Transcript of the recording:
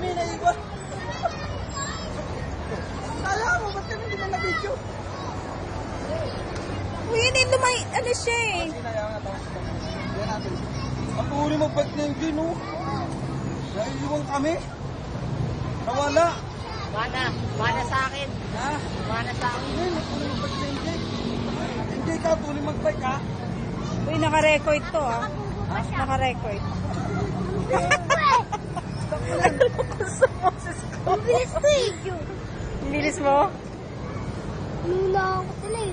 kami na iwan. Kala mo, ba't kami hindi na video? Kuya, hindi lumay, ano siya eh. Ang uri mo ba't na yung gino? Naiiwan kami? Nawala? Mana, mana sa akin. Ha? Mana sa akin. Hindi ka, tuloy magbike ha? Uy, nakarecord to ah. Nakarecord. Bilis to eh, bilis mo? Nuna ako sila eh.